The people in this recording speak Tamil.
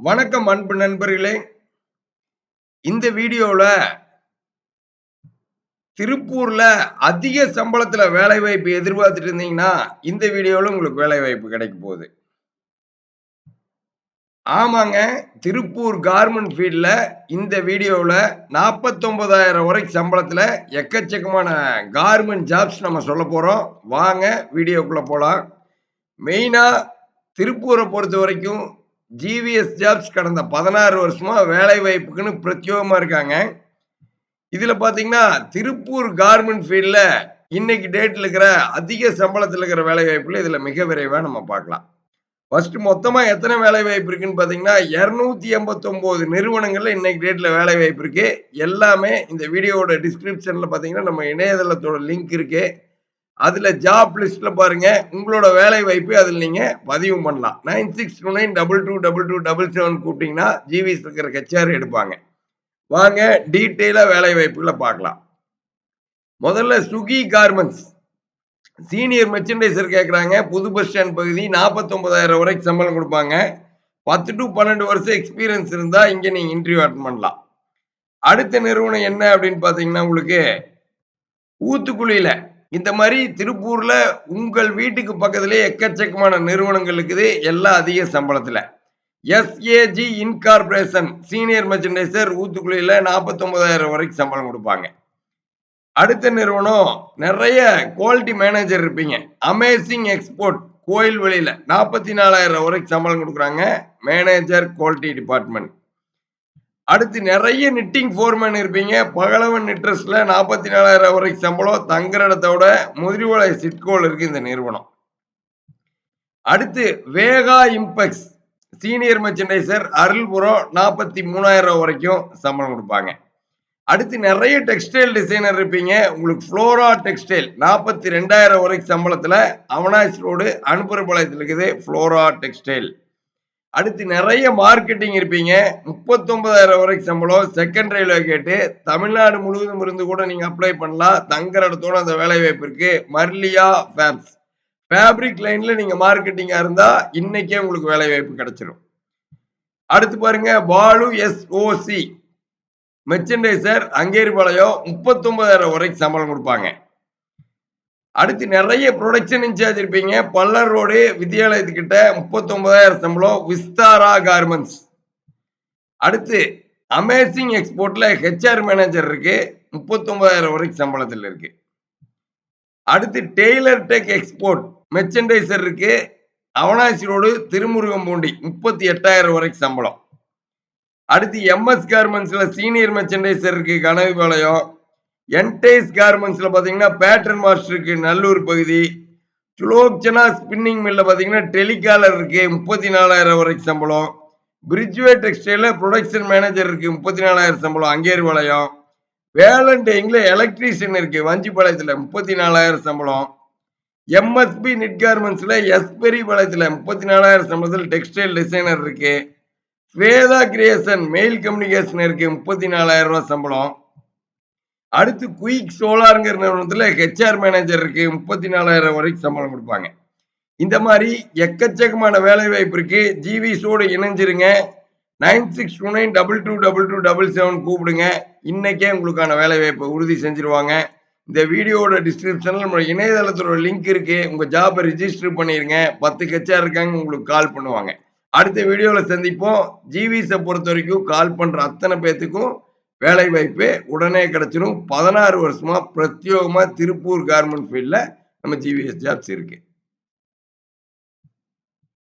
வணக்கம் அன்பு நண்பர்களே. இந்த வீடியோல திருப்பூர்ல அதிக சம்பளத்துல வேலை வாய்ப்பு எதிர்பார்த்துட்டு இருந்தீங்கன்னா இந்த வீடியோல உங்களுக்கு வேலை வாய்ப்பு கிடைக்க போகுது. ஆமாங்க திருப்பூர் கார்மெண்ட் ஃபீல்டில் இந்த வீடியோவில் நாற்பத்தொம்பதாயிரம் வரைக்கும் சம்பளத்தில் எக்கச்சக்கமான கார்மெண்ட் ஜாப்ஸ் நம்ம சொல்ல போகிறோம் வாங்க வீடியோக்குள்ளே போகலாம் மெயினாக திருப்பூரை பொறுத்த வரைக்கும் ஜிவிஎஸ் ஜாப்ஸ் கடந்த பதினாறு வருஷமா வேலை வாய்ப்புக்குன்னு பிரத்யோகமா இருக்காங்க. இதுல பாத்தீங்கன்னா திருப்பூர் கார்மெண்ட் ஃபீல்ட்ல இன்னைக்கு டேட்ல இருக்கிற அதிக சம்பளத்தில் இருக்கிற வேலை வாய்ப்புல இதுல மிக விரைவா நம்ம பார்க்கலாம். ஃபர்ஸ்ட் மொத்தமா எத்தனை வேலை வாய்ப்பு இருக்குன்னு பாத்தீங்கன்னா இருநூத்தி எண்பத்தி நிறுவனங்கள்ல இன்னைக்கு டேட்ல வேலை வாய்ப்பு இருக்கு. எல்லாமே இந்த வீடியோவோட டிஸ்கிரிப்ஷன்ல பாத்தீங்கன்னா நம்ம இணையதளத்தோட லிங்க் இருக்கு. அதில் ஜாப் லிஸ்ட்டில் பாருங்கள் உங்களோட வேலை வாய்ப்பு அதில் நீங்கள் பதிவு பண்ணலாம். Nine six two nine double two double two double seven கூப்பிட்டீங்கன்னா ஜிவிஸ் இருக்கிற ஹெச்ஆர் எடுப்பாங்க. வாங்க டீட்டெயிலாக வேலை வாய்ப்புகளை பார்க்கலாம். முதல்ல சுகி கார்மெண்ட்ஸ் சீனியர் மெர்ச்சன்டைசர் கேட்குறாங்க புது பஸ் ஸ்டாண்ட் பகுதி நாற்பத்தொம்பதாயிரம் வரைக்கும் சம்பளம் கொடுப்பாங்க. பத்து டு பன்னெண்டு வருஷம் எக்ஸ்பீரியன்ஸ் இருந்தால் இங்கே நீங்கள் இன்டர்வியூ அட்டன் பண்ணலாம். அடுத்த நிறுவனம் என்ன அப்படின்னு பார்த்தீங்கன்னா உங்களுக்கு ஊத்துக்குழியில் இந்த மாதிரி திருப்பூர்ல உங்கள் வீட்டுக்கு பக்கத்திலே எக்கச்சக்கமான நிறுவனங்கள் இருக்குது. எல்லாம் அதிக சம்பளத்துல. எஸ்ஏஜி இன்கார்பரேஷன் சீனியர் மெர்ச்சன்டைசர் ஊத்துக்குழியில நாற்பத்தொன்பதாயிரம் வரைக்கும் சம்பளம் கொடுப்பாங்க. அடுத்த நிறுவனம் நிறைய குவாலிட்டி மேனேஜர் இருப்பீங்க. அமேசிங் எக்ஸ்போர்ட் கோயில் வெளியில நாற்பத்தி நாலாயிரம் வரைக்கும் சம்பளம் கொடுக்குறாங்க. மேனேஜர் குவாலிட்டி டிபார்ட்மெண்ட் அடுத்து நிறைய நிட்டிங் ஃபோர்மேன் இருப்பீங்க. பகலவன் நிட்ரஸ்ல நாற்பத்தி நாலாயிரம் வரைக்கும் சம்பளம் தங்குற இடத்தோட முதிர்வலை சிட்கோல் இருக்கு இந்த நிறுவனம். அடுத்து Vega Impex senior merchandiser Arulpuram நாற்பத்தி மூணாயிரம் வரைக்கும் சம்பளம் கொடுப்பாங்க. அடுத்து நிறைய டெக்ஸ்டைல் டிசைனர் இருப்பீங்க. உங்களுக்கு ஃப்ளோரா டெக்ஸ்டைல் நாற்பத்தி ரெண்டாயிரம் வரைக்கும் சம்பளத்தில் அவனாசி ரோடு அனுப்புறப்பாளையத்தில் இருக்குது ஃப்ளோரா டெக்ஸ்டைல் அடுத்து நிறைய மார்க்கெட்டிங் இருப்பீங்க. முப்பத்தொன்பதாயிரம் வரைக்கும் சம்பளம். செகண்ட் ரயில்வே கேட்டு தமிழ்நாடு முழுவதும் இருந்து கூட நீங்க அப்ளை பண்ணலாம். தங்குற இடத்தோட அந்த வேலை வாய்ப்பு இருக்கு. மர்லியா ஃபேப்ஸ் ஃபேப்ரிக் லைன்ல நீங்க மார்க்கெட்டிங்கா இருந்தா இன்னைக்கே உங்களுக்கு வேலை வாய்ப்பு கிடைச்சிடும் அடுத்து பாருங்க பாலு எஸ்ஓசி மெர்ச்சன்டைசர் அங்கேரிபாளையம் முப்பத்தொன்பதாயிரம் வரைக்கும் சம்பளம் கொடுப்பாங்க. அடுத்து நிறைய ப்ரொடக்ஷன் இன்சார்ஜ் இருப்பீங்க பல்லர் ரோடு வித்யாலயத்துக்கிட்ட முப்பத்தொன்பதாயிரம் சம்பளம். விஸ்தாரா கார்மெண்ட்ஸ் அடுத்து அமேசிங் எக்ஸ்போர்ட்ல ஹெச்ஆர் மேனேஜர் இருக்கு. முப்பத்தொன்பதாயிரம் வரைக்கும் சம்பளத்தில் இருக்கு. அடுத்து டெய்லர் டெக் எக்ஸ்போர்ட் மெர்ச்சன்டைசர் இருக்கு. அவனாசி ரோடு திருமுருகம்பூண்டி முப்பத்தி எட்டாயிரம் வரைக்கும் சம்பளம். அடுத்து எம்எஸ் கார்மெண்ட்ஸ்ல சீனியர் மெர்ச்சன்டைசர் இருக்கு. கனவிபாளையம் என்டைஸ் கார்மெண்ட்ஸ்ல பாத்தீங்கன்னா பேட்டர்ன் மாஸ்டருக்கு நல்லூர் பகுதி. சுலோக்சனா ஸ்பின்னிங் மில்ல பாத்தீங்கன்னா டெலிகாலர் இருக்கு முப்பத்தி நாலாயிரம் வரைக்கும் சம்பளம். பிரிட்ஜ்வே டெக்ஸ்டைல ப்ரொடக்ஷன் மேனேஜர் இருக்கு முப்பத்தி நாலாயிரம் சம்பளம் அங்கேரி வளையம் வேலண்டைங்ல எலக்ட்ரீஷியன் இருக்கு வஞ்சிப்பாளையத்துல முப்பத்தி நாலாயிரம் சம்பளம் எம்எஸ்பி நிட் கார்மெண்ட்ஸ்ல எஸ்பெரி பாளையத்துல முப்பத்தி நாலாயிரம் சம்பளத்தில் டெக்ஸ்டைல் டிசைனர் இருக்கு. ஸ்வேதா கிரியேஷன் மெயில் கம்யூனிகேஷன் இருக்கு முப்பத்தி நாலாயிரம் ரூபாய் சம்பளம். அடுத்து குயிக் சோலாருங்கிற நிறுவனத்தில் ஹெச்ஆர் மேனேஜர் முப்பத்தி நாலாயிரம் வரைக்கும் சம்பளம் கொடுப்பாங்க. இந்த மாதிரி எக்கச்சக்கமான வேலை வாய்ப்பு இருக்கு ஜிவிஸோடு இணைஞ்சிருங்க. Nine six two nine double two double two double seven கூப்பிடுங்க. இன்னைக்கே உங்களுக்கான வேலை வாய்ப்பை உறுதி செஞ்சிருவாங்க. இந்த வீடியோட டிஸ்கிரிப்ஷனில் நம்ம இணையதளத்தோட லிங்க் இருக்கு. உங்க ஜாபை ரிஜிஸ்டர் பண்ணிருங்க. பத்து ஹெச்ஆர் இருக்காங்க உங்களுக்கு கால் பண்ணுவாங்க. அடுத்த வீடியோவில் சந்திப்போம். ஜிவிஸை பொறுத்த வரைக்கும் கால் பண்ணுற அத்தனை பேர்த்துக்கும் வேலை வாய்ப்பே உடனே கிடைச்சிடும் பதினாறு வருஷமா பிரத்யோகமா திருப்பூர் கார்மெண்ட் ஃபீல்ட்ல நம்ம ஜிவிஎஸ் ஜாப்ஸ் இருக்கு.